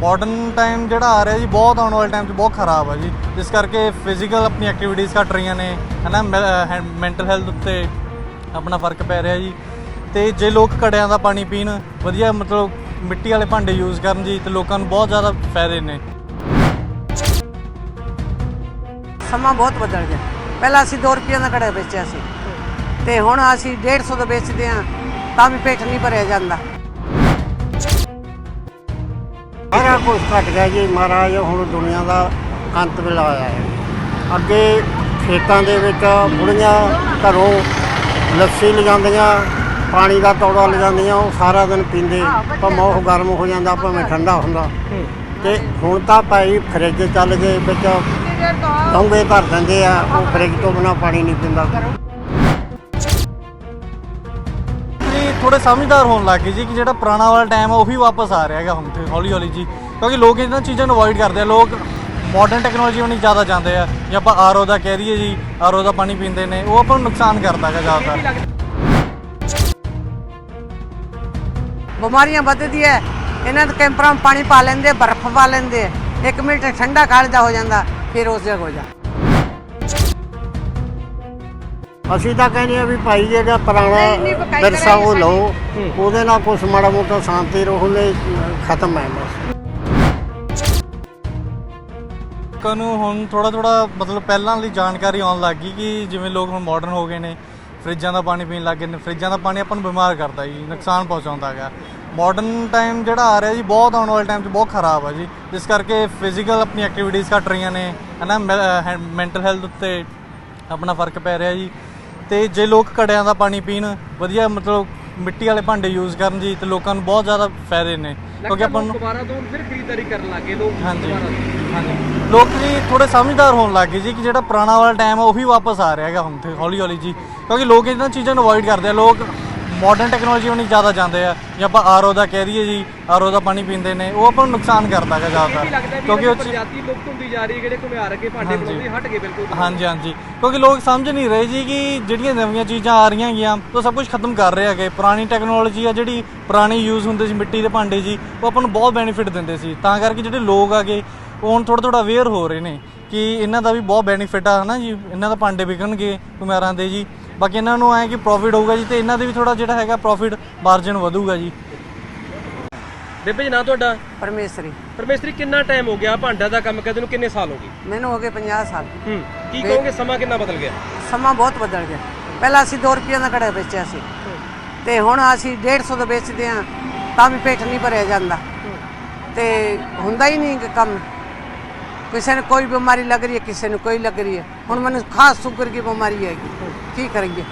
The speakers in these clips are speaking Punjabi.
ਮਾਡਰਨ ਟਾਈਮ ਜਿਹੜਾ ਆ ਰਿਹਾ ਜੀ, ਬਹੁਤ ਆਉਣ ਵਾਲੇ ਟਾਈਮ 'ਚ ਬਹੁਤ ਖਰਾਬ ਆ ਜੀ। ਜਿਸ ਕਰਕੇ ਫਿਜ਼ੀਕਲ ਆਪਣੀ ਐਕਟੀਵਿਟੀਜ਼ ਘਟ ਰਹੀਆਂ ਨੇ, ਹਨਾ ਮੈਂਟਲ ਹੈਲਥ ਉੱਤੇ ਆਪਣਾ ਫ਼ਰਕ ਪੈ ਰਿਹਾ ਜੀ। ਤੇ ਜੇ ਲੋਕ ਘੜਿਆਂ ਦਾ ਪਾਣੀ ਪੀਣ, ਵਧੀਆ ਮਤਲਬ ਮਿੱਟੀ ਵਾਲੇ ਭਾਂਡੇ ਯੂਜ਼ ਕਰਨ ਜੀ, ਤੇ ਲੋਕਾਂ ਨੂੰ ਬਹੁਤ ਜ਼ਿਆਦਾ ਫਾਇਦੇ ਨੇ। ਸਮਾਂ ਬਹੁਤ ਬਦਲ ਗਿਆ। ਪਹਿਲਾਂ ਅਸੀਂ 2 ਰੁਪਏ ਦਾ ਘੜਾ ਵੇਚਿਆ ਸੀ। ਤੇ ਹੁਣ ਅਸੀਂ 150 ਦਾ ਵੇਚਦੇ ਹਾਂ, ਤਾਂ ਵੀ ਪੇਟ ਨਹੀਂ ਭਰਿਆ ਜਾਂਦਾ। ਸਾਰਾ ਕੁਝ ਘਟ ਗਿਆ ਜੀ। ਮਹਾਰਾਜ ਹੁਣ ਦੁਨੀਆ ਦਾ ਅੰਤ ਵੇਲਾ ਆਇਆ ਹੈ। ਅੱਗੇ ਖੇਤਾਂ ਦੇ ਵਿੱਚ ਬੁੜੀਆਂ ਘਰੋਂ ਲੱਸੀ ਲਿਜਾਂਦੀਆਂ, ਪਾਣੀ ਦਾ ਤੌੜਾ ਲਿਜਾਂਦੀਆਂ, ਉਹ ਸਾਰਾ ਦਿਨ ਪੀਂਦੇ। ਭਾਵੇਂ ਉਹ ਗਰਮ ਹੋ ਜਾਂਦਾ, ਭਾਵੇਂ ਠੰਡਾ ਹੁੰਦਾ। ਤੇ ਹੁਣ ਤਾਂ ਭਾਈ ਫਰਿੱਜ ਚੱਲ ਗਏ ਵਿੱਚ ਡੋਂਗੇ ਧਰ ਦਿੰਦੇ ਆ, ਉਹ ਫਰਿੱਜ ਤੋਂ ਬਿਨਾ ਪਾਣੀ ਨਹੀਂ ਪੀਂਦਾ। ਥੋੜੇ ਸਮਝਦਾਰ ਹੋਣ ਲੱਗ ਗਏ ਜੀ ਕਿ ਜਿਹੜਾ ਪੁਰਾਣਾ ਵਾਲਾ ਟਾਈਮ ਆ, ਉਹੀ ਵਾਪਸ ਆ ਰਿਹਾ ਹੈਗਾ ਹੁਣ ਤੇ, ਹੌਲੀ ਹੌਲੀ ਜੀ। ਕਿਉਂਕਿ ਲੋਕ ਇਹਨਾਂ ਚੀਜ਼ਾਂ ਨੂੰ ਅਵੋਇਡ ਕਰਦੇ ਆ, ਲੋਕ ਮਾਡਰਨ ਟੈਕਨੋਲੋਜੀ ਵੱਲ ਜ਼ਿਆਦਾ ਜਾਂਦੇ ਆ। ਜੇ ਆਪਾਂ ਆਰਓ ਦਾ ਕਹਿ ਰਹੀਏ ਜੀ ਆਰਓ ਦਾ ਪਾਣੀ ਪੀਂਦੇ ਨੇ, ਉਹ ਆਪਾਂ ਨੂੰ ਨੁਕਸਾਨ ਕਰਦਾ ਹੈਗਾ ਜ਼ਿਆਦਾਤਰ। ਬਿਮਾਰੀਆਂ ਵੱਧਦੀ ਹੈ। ਇਹਨਾਂ ਦੇ ਕੈਂਪਰਾਂ ਪਾਣੀ ਪਾ ਲੈਂਦੇ, ਬਰਫ਼ ਪਾ ਲੈਂਦੇ। ਇੱਕ ਮਿੰਟ ਠੰਡਾ ਕਾਲਜਾ ਹੋ ਜਾਂਦਾ, ਫਿਰ ਉਸ ਜਗ੍ਹਾ ਹੋ ਜਾ ਅਸੀਂ ਤਾਂ ਕਹਿੰਦੇ ਆ ਵੀ ਭਾਈ ਜਿਹੜਾ ਪੁਰਾਣਾ ਵਿਰਸਾ ਉਹ ਲਓ। ਉਹਦੇ ਨਾਲ ਕੁਛ ਮਾੜਾ ਮੋਟਾ ਸ਼ਾਂਤੀ ਰਹੂਲੇ ਖਤਮ ਹੈ ਬਸ। ਲੋਕਾਂ ਨੂੰ ਹੁਣ ਥੋੜਾ ਥੋੜਾ ਮਤਲਬ ਪਹਿਲਾਂ ਵਾਲੀ ਜਾਣਕਾਰੀ ਆਉਣ ਲੱਗ ਗਈ ਕਿ ਜਿਵੇਂ ਲੋਕ ਹੁਣ ਮਾਡਰਨ ਹੋ ਗਏ ਨੇ ਫਰਿੱਜਾਂ ਦਾ ਪਾਣੀ ਪੀਣ ਲੱਗ ਗਏ ਨੇ ਫਰਿੱਜਾਂ ਦਾ ਪਾਣੀ ਆਪਾਂ ਨੂੰ ਬਿਮਾਰ ਕਰਦਾ ਜੀ ਨੁਕਸਾਨ ਪਹੁੰਚਾਉਂਦਾ ਹੈਗਾ। ਮਾਡਰਨ ਟਾਈਮ ਜਿਹੜਾ ਆ ਰਿਹਾ ਜੀ ਬਹੁਤ ਆਉਣ ਵਾਲੇ ਟਾਈਮ 'ਚ ਬਹੁਤ ਖਰਾਬ ਆ ਜੀ। ਇਸ ਕਰਕੇ ਫਿਜ਼ੀਕਲ ਆਪਣੀ ਐਕਟੀਵਿਟੀਜ਼ ਘਟ ਰਹੀਆਂ ਨੇ ਹਨਾ ਮੈਂਟਲ ਹੈਲਥ ਉੱਤੇ ਆਪਣਾ ਫ਼ਰਕ ਪੈ ਰਿਹਾ ਜੀ। ਤੇ ਜੇ ਲੋਕ ਘੜਿਆਂ ਦਾ ਪਾਣੀ ਪੀਣ ਵਧੀਆ ਮਤਲਬ ਮਿੱਟੀ ਵਾਲੇ ਭਾਂਡੇ ਯੂਜ਼ ਕਰਨ ਜੀ ਤੇ ਲੋਕਾਂ ਨੂੰ ਬਹੁਤ ਜ਼ਿਆਦਾ ਫਾਇਦੇ ਨੇ ਕਿਉਂਕਿ ਆਪਾਂ ਨੂੰ ਦੁਬਾਰਾ ਤੋਂ ਫਿਰ ਖਰੀਦਦਾਰੀ ਕਰਨ ਲੱਗੇ ਲੋਕ ਹਾਂਜੀ ਹਾਂਜੀ। ਲੋਕ ਜੀ ਥੋੜੇ ਸਮਝਦਾਰ ਹੋਣ ਲੱਗ ਗਏ ਜੀ ਕਿ ਜਿਹੜਾ ਪੁਰਾਣਾ ਵਾਲਾ ਟਾਈਮ ਆ ਉਹੀ ਵਾਪਸ ਆ ਰਿਹਾ ਹੈਗਾ ਹੁਣ ਤੇ ਹੌਲੀ ਹੌਲੀ ਜੀ ਕਿਉਂਕਿ ਲੋਕ ਇਹਨਾਂ ਚੀਜ਼ਾਂ ਨੂੰ ਅਵੋਇਡ ਕਰਦੇ ਆ ਲੋਕ ਮਾਡਰਨ ਟੈਕਨੋਲੋਜੀ ਵੱਲ ਜ਼ਿਆਦਾ ਜਾਂਦੇ ਆ। ਜੇ ਆਪਾਂ ਆਰਓ ਦਾ ਕਹਿ ਰਹੀਏ ਜੀ ਆਰਓ ਦਾ ਪਾਣੀ ਪੀਂਦੇ ਨੇ ਉਹ ਆਪਾਂ ਨੂੰ ਨੁਕਸਾਨ ਕਰਦਾ ਲੱਗਦਾ ਵੀ ਕਿਉਂਕਿ ਉਹ 'ਚ- ਪ੍ਰਜਾਤੀ ਲੁਪਤ ਹੁੰਦੀ ਜਾ ਰਹੀ ਹੈ ਜਿਹੜੇ ਘੁਮਿਆਰ ਕੇ ਭਾਂਡੇ ਹਾਂਜੀ। ਬਣਾਉਂਦੇ ਹਟ ਗਏ ਬਿਲਕੁਲ। ਹਾਂਜੀ ਹਾਂਜੀ। ਕਿਉਂਕਿ ਲੋਕ ਸਮਝ ਨਹੀਂ ਰਹੇ ਜੀ ਕਿ ਜਿਹੜੀਆਂ ਨਵੀਆਂ ਚੀਜ਼ਾਂ ਆ ਰਹੀਆਂ ਹੈਗੀਆਂ ਉਹ ਸਭ ਕੁਝ ਖਤਮ ਕਰ ਰਹੇ ਹੈਗੇ। ਪੁਰਾਣੀ ਟੈਕਨੋਲੋਜੀ ਆ ਜਿਹੜੀ ਪੁਰਾਣੀ ਯੂਜ਼ ਹੁੰਦੇ ਸੀ ਮਿੱਟੀ ਦੇ ਭਾਂਡੇ ਜੀ ਉਹ ਆਪਾਂ ਨੂੰ ਬਹੁਤ ਬੈਨੀਫਿਟ ਦਿੰਦੇ ਸੀ। ਤਾਂ ਕਰਕੇ ਜਿਹੜੇ ਲੋਕ ਆਗੇ ਉਹ ਹੁਣ ਥੋੜਾ ਥੋੜਾ ਅਵੇਅਰ ਹੋ ਰਹੇ ਨੇ ਕਿ ਇਹਨਾਂ ਦਾ ਵੀ ਬਹੁਤ ਬੈਨੀਫਿਟ ਆ ਹਨਾ ਜੀ? ਇਹਨਾਂ ਦਾ ਭਾਂਡੇ ਵਿਕਣਗੇ ਕੁਮਾਰਾਂ ਦੇ ਜੀ। ਬਾਕੀ ਇਹਨਾਂ ਨੂੰ ਐ ਕਿ ਪ੍ਰੋਫਿਟ ਹੋਊਗਾ ਜੀ ਤੇ ਇਹਨਾਂ ਦੇ ਵੀ ਥੋੜਾ ਜਿਹੜਾ ਹੈਗਾ ਪ੍ਰੋਫਿਟ ਮਾਰਜਨ ਵਧੂਗਾ ਜੀ। ਬੇਬੇ ਜੀ ਨਾਂ ਤੁਹਾਡਾ? ਪਰਮੇਸ਼ਰੀ। ਪਰਮੇਸ਼ਰੀ ਕਿੰਨਾ ਟਾਈਮ ਹੋ ਗਿਆ ਭਾਂਡਾ ਦਾ ਕੰਮ ਕਰਦੇ ਨੂੰ? ਕਿੰਨੇ ਸਾਲ ਹੋ ਗਏ? ਮੈਨੂੰ ਹੋ ਗਏ 50 ਸਾਲ। ਹੂੰ ਕੀ ਕਹੋਗੇ ਸਮਾਂ ਕਿੰਨਾ ਬਦਲ ਗਿਆ? ਸਮਾਂ ਬਹੁਤ ਬਦਲ ਗਿਆ। ਪਹਿਲਾਂ ਅਸੀਂ 2 ਰੁਪਏ ਦਾ ਘੜਾ ਵੇਚਿਆ ਸੀ। ਤੇ ਹੁਣ ਅਸੀਂ 150 ਦਾ ਵੇਚਦੇ ਹਾਂ ਤਾਂ ਵੀ ਪੇਟ ਨਹੀਂ ਭਰਿਆ ਜਾਂਦਾ। ਤੇ ਹੁੰਦਾ ਹੀ ਨਹੀਂ ਗਾ ਕੰਮ। ਕਿਸੇ ਨੂੰ ਕੋਈ ਬਿਮਾਰੀ ਲੱਗ ਰਹੀ ਹੈ ਕਿਸੇ ਨੂੰ ਕੋਈ ਲੱਗ ਰਹੀ ਹੈ। ਹੁਣ ਮੈਨੂੰ ਖਾਸ ਸ਼ੂਗਰ ਦੀ ਬਿਮਾਰੀ ਹੈਗੀ। ਕੀ ਕਰੀਏ?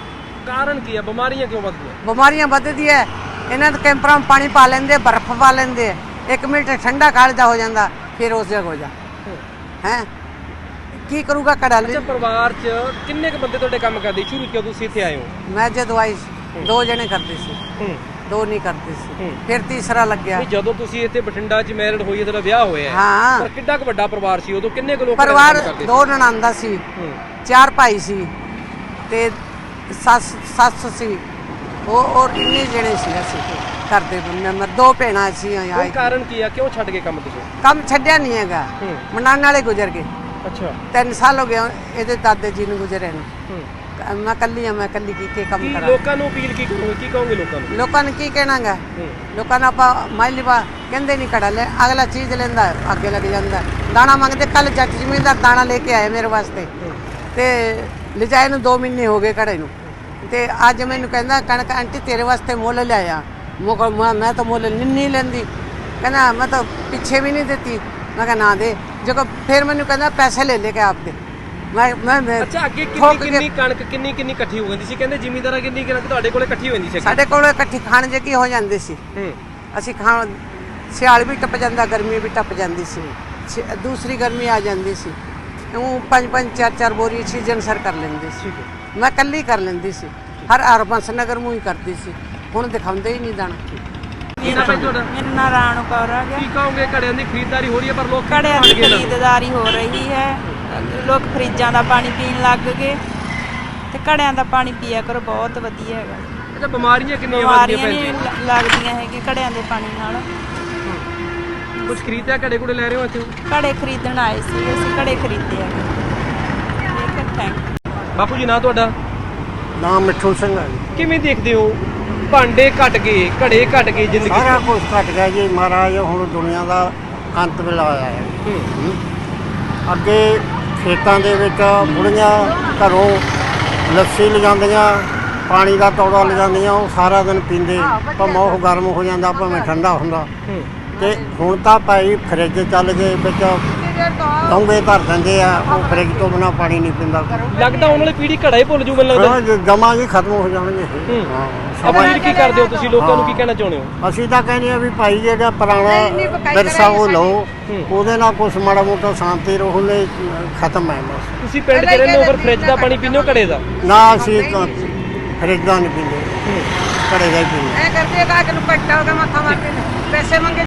ਕਾਰਨ ਕੀ ਹੈ? ਬਿਮਾਰੀਆਂ ਕਿਉਂ ਵੱਧ ਗਈਆਂ ਬਿਮਾਰੀਆਂ ਵੱਧਦੀ ਹੈ। ਇਹਨਾਂ ਦੇ ਕੈਂਪਰਾਂ ਵਿੱਚ ਪਾਣੀ ਪਾ ਲੈਂਦੇ ਬਰਫ਼ ਪਾ ਲੈਂਦੇ ਇੱਕ ਮਿੰਟ ਠੰਡਾ ਕਾਲਜਾ ਹੋ ਜਾਂਦਾ ਫਿਰ ਉਸ ਜਗ੍ਹਾ ਹੋ ਜਾ। ਹੈ? ਕੀ ਕਰੂਗਾ ਘੜਾ ਅੱਛਾ ਪਰਿਵਾਰ 'ਚ ਕਿੰਨੇ ਕੁ ਬੰਦੇ ਤੁਹਾਡੇ ਕੰਮ ਕਰਦੇ? ਸ਼ੁਰੂ ਕਿਉਂ ਤੁਸੀਂ ਇੱਥੇ ਆਏ ਹੋ? ਮੈਂ ਜਦੋਂ ਆਈ ਸੀ, ਦੋ ਜਣੇ ਕਰਦੇ ਸੀ। ਹੂੰ। ਦੋ ਨਹੀਂ ਕਰਦੇ ਸੀ। ਫਿਰ ਤੀਸਰਾ ਲੱਗਿਆ। ਨਹੀਂ ਜਦੋਂ ਤੁਸੀਂ ਇੱਥੇ ਬਠਿੰਡਾ 'ਚ ਮੈਰਿਡ ਹੋਈ ਹੈ ਤੁਹਾਡਾ ਵਿਆਹ ਹੋਇਆ ਹੈ ਹਾਂ। ਪਰ ਕਿੱਡਾ ਕੁ ਵੱਡਾ ਪਰਿਵਾਰ ਸੀ ਉਦੋਂ? ਕਿੰਨੇ ਕੁ ਲੋਕ ਪਰਿਵਾਰ? ਦੋ ਨਣਾਂਦਾ ਸੀ ਚਾਰ ਭਾਈ ਸੀ ਤੇ ਸੱਸ ਸੱਸ ਸੀ। ਉਹ ਔਰ ਇੰਨੇ ਜਣੇ ਸੀ ਅਸੀਂ ਕਰਦੇ ਮੈਂਬਰ ਦੋ ਭੈਣਾਂ ਸੀ ਕੋਈ ਆਏ ਕਾਰਨ ਕੀ ਆ? ਕਿਉਂ ਛੱਡ ਗਏ ਕੰਮ ਤੁਸੀਂ? ਕੰਮ ਛੱਡਿਆ ਨਹੀਂ ਹੈਗਾ। ਹੂੰ। ਮਨਾਨ ਵਾਲੇ ਗੁਜ਼ਰ ਗਏ। ਅੱਛਾ। ਤਿੰਨ ਸਾਲ ਹੋ ਗਏ ਇਹਦੇ ਦਾਦੇ ਜੀ ਨੂੰ ਗੁਜ਼ਰੇ ਨੂੰ। ਮੈਂ ਕੱਲੀ ਆ ਮੈਂ ਕੱਲੀ ਕੀ ਕੀ ਕੰਮ ਕੀ ਕਰਾਂ? ਲੋਕਾਂ ਨੂੰ ਅਪੀਲ ਕੀ ਕਰੋਗੇ? ਕੀ ਕਹੋਗੇ ਲੋਕਾਂ ਨੂੰ? ਲੋਕਾਂ ਨੇ ਕੀ ਕਹਿਣਾਗਾ? ਹੂੰ। ਲੋਕਾਂ ਨੂੰ ਆਪਾਂ ਮਾਇਲੀਵਾ ਕਹਿੰਦੇ ਨਹੀਂ ਕੜਾ ਲੈ ਅਗਲਾ ਚੀਜ਼ ਲੈਂਦਾ ਅੱਗੇ ਲੱਗ ਜਾਂਦਾ। ਦਾਣਾ ਮੰਗਦੇ ਕੱਲ ਜੱਟ ਜ਼ਮੀਨਦਾਰ ਦਾਣਾ ਲੈ ਕੇ ਆਏ ਮੇਰੇ ਵਾਸਤੇ। ਤੇ ਲਿਜਾਏ ਨੂੰ 2 ਮਹੀਨੇ ਹੋ ਗਏ ਕੜੇ ਨੂੰ। ਤੇ ਅੱਜ ਮੈਨੂੰ ਕਹਿੰਦਾ ਕਣਕ ਆਂਟੀ ਤੇਰੇ ਵਾਸਤੇ ਮੁੱਲ ਲਿਆਇਆ। ਮੈਂ ਮੈਂ ਤਾਂ ਮੁੱਲ ਨਹੀਂ ਨਹੀਂ ਲੈਂਦੀ। ਕਹਿੰਦਾ ਮੈਂ ਤਾਂ ਪਿੱਛੇ ਵੀ ਨਹੀਂ ਦਿੱਤੀ। ਮੈਂ ਕਿਹਾ ਨਾ ਦੇ। ਜਦੋਂ ਫਿਰ ਮੈਨੂੰ ਕਹਿੰਦਾ ਪੈਸੇ ਲੈ ਲੈ ਕੇ ਆਪਦੇ ਮੈਂ ਮੈਂ ਮੈਂ ਅੱਛਾ ਅੱਗੇ ਕਿੰਨੀ ਠੋਕ ਕੇ- ਕਿੰਨੀ ਕਣਕ ਕਿੰਨੀ ਕਿੰਨੀ ਇਕੱਠੀ ਹੋ ਜਾਂਦੀ ਸੀ? ਕਹਿੰਦੇ ਜ਼ਿਮੀਂਦਾਰਾਂ ਕਿੰਨੀ ਕਣਕ ਤੁਹਾਡੇ ਕੋਲੇ ਇਕੱਠੀ ਹੋ ਜਾਂਦੀ ਸੀ ਅੱਗੇ? ਸਾਡੇ ਕੋਲ ਇਕੱਠੀ ਖਾਣ ਜੇ ਕੀ ਹੋ ਜਾਂਦੀ ਸੀ? ਹੂੰ। ਅਸੀਂ ਖਾਣ ਸਿਆਲ ਵੀ ਟੱਪ ਜਾਂਦਾ ਗਰਮੀ ਵੀ ਟੱਪ ਜਾਂਦੀ ਸੀ। ਦੂਸਰੀ ਗਰਮੀ ਆ ਜਾਂਦੀ ਸੀ। ਉਹ ਪੰਜ ਪੰਜ ਚਾਰ ਚਾਰ ਬੋਰੀ ਸੀਜ਼ਨ ਸਰ ਕਰ ਲੈਂਦੇ ਸੀ। ਠੀਕ ਹੈ। ਮੈਂ ਕੱਲੀ ਕਰ ਲੈਂਦੀ ਸੀ। ਹਰ ਅਰਬੰਸ ਨਗਰ ਮੂੰਹ ਹੀ ਕਰਦੀ ਸੀ। ਹੁਣ ਦਿਖਾਉਂਦੇ ਹੀ ਨਹੀਂ ਦਾਣਾ। ਕੀ ਨਾਮ ਹੈ ਤੁਹਾਡਾ? ਮੇਰਾ ਨਾਂ ਰਾਣੂ ਕੌਰ ਆ ਗਿਆ। ਕੀ ਕਹੋਗੇ? ਘੜਿਆਂ ਦੀ ਖਰੀਦਦਾਰੀ ਹੋ ਰਹੀ ਹੈ ਪਰ ਲੋਕ ਘੜਿਆਂ ਦੀ ਨਾ। ਖਰੀਦਦਾਰੀ ਹੋ ਰਹੀ ਹੈ। ਲੋਕ ਫਰਿੱਜਾਂ ਦਾ ਪਾਣੀ ਪੀਣ ਲੱਗ ਗਏ ਤੇ ਘੜਿਆਂ ਦਾ ਪਾਣੀ ਪੀਆ ਕਰੋ ਬਹੁਤ ਵਧੀਆ ਹੈਗਾ। ਅੱਛਾ ਬਿਮਾਰੀਆਂ ਕਿੰਨੀਆਂ ਵੱਧਦੀਆਂ ਬਿਮਾਰੀਆਂ ਪੈਂਦੀਆਂ ਨਹੀਂ ਲ- ਲੱਗਦੀਆਂ ਹੈਗੀਆਂ ਘੜਿਆਂ ਦੇ ਪਾਣੀ ਨਾਲ। ਕੁਝ ਖਰੀਦਿਆ ਘੜੇ ਘੁੜੇ ਲੈ ਰਹੇ ਹੋ ਇੱਥੇ? ਘੜੇ ਖਰੀਦਣ ਆਏ ਸੀ ਅਸੀਂ ਘੜੇ ਖਰੀਦੇ ਆ ਠੀਕ ਹੈ ਥੈਂਕ ਬਾਪੂ ਜੀ ਨਾਂ ਤੁਹਾਡਾ? ਨਾਮ ਮਿੱਠੂ ਸਿੰਘ ਹੈ ਜੀ। ਕਿਵੇਂ ਦੇਖਦੇ ਹੋ? ਭਾਂਡੇ ਘਟ ਗਏ ਘੜੇ ਘਟ ਗਏ ਜ਼ਿੰਦਗੀ 'ਚ? ਸਾਰਾ ਕੁਝ ਘਟ ਗਿਆ ਜੀ। ਮਹਾਰਾਜ ਹੁਣ ਦੁਨੀਆ ਦਾ ਅੰਤ ਵੇਲਾ ਆਇਆ ਹੈ। ਹੂੰ। ਅੱਗੇ ਖੇਤਾਂ ਦੇ ਵਿੱਚ ਬੁੜੀਆਂ ਘਰੋਂ ਲੱਸੀ ਲਿਜਾਂਦੀਆਂ ਪਾਣੀ ਦਾ ਤੌੜਾ ਲਿਜਾਂਦੀਆਂ ਉਹ ਸਾਰਾ ਦਿਨ ਪੀਂਦੇ। ਭਾਵੇਂ ਉਹ ਗਰਮ ਹੋ ਜਾਂਦਾ ਭਾਵੇਂ ਠੰਡਾ ਹੁੰਦਾ। ਹੂੰ ਤੇ ਹੁਣ ਤਾਂ ਭਾਈ ਫਰਿੱਜ ਚੱਲ ਗਏ ਵਿੱਚ ਡੋਂਗੇ ਧਰ ਦਿੰਦੇ ਆ ਉਹ ਫਰਿੱਜ ਤੋਂ ਬਿਨਾ ਪਾਣੀ ਨਹੀਂ ਪੀਂਦਾ। ਲੱਗਦਾ ਆਉਣ ਵਾਲੀ ਪੀੜ੍ਹੀ ਘੜਾ ਹੀ ਭੁੱਲ ਜੂ ਮੈਨੂੰ ਲੱਗਦਾ। ਹਾਂ ਜੀ, ਜਮਾਂ ਜੀ ਖਤਮ ਹੋ ਜਾਣਗੇ। ਹੂੰ। ਅਪੀਲ ਕੀ ਕਰਦੇ ਹੋ ਤੁਸੀਂ? ਲੋਕਾਂ ਨੂੰ ਕੀ ਕਹਿਣਾ ਚਾਹੁੰਦੇ ਹੋ? ਅਸੀਂ ਤਾਂ ਕਹਿੰਦੇ ਆ ਵੀ ਭਾਈ ਜਿਹੜਾ ਪੁਰਾਣਾ ਵਿਰਸਾ ਉਹ ਲਓ। ਉਹਦੇ ਨਾਲ ਕੁਛ ਮਾੜਾ ਮੋਟਾ ਸ਼ਾਂਤੀ ਰਹੂਲੇ ਖਤਮ ਹੈ ਬਸ। ਤੁਸੀਂ ਪਿੰਡ 'ਚ ਰਹਿੰਦੇ ਹੋ ਪਰ ਫ੍ਰਿਜ ਦਾ ਪਾਣੀ ਪੀਂਦੇ ਹੋ ਘੜੇ ਦਾ? ਨਾ ਅਸੀਂ ਤਾਂ ਫਰਿੱਜ ਦਾ ਨਹੀਂ ਪੀਂਦੇ। ਘੜੇ ਦਾ ਹੀ ਪੀਂਦੇ। ਐ ਕਰਦੇ ਕਾ ਕਿ ਨੂੰ ਕੱਟਾ ਉਹਦਾ ਮੱਥਾ ਮਾਰ ਕੇ ਪੈਸੇ ਮੰਗੇ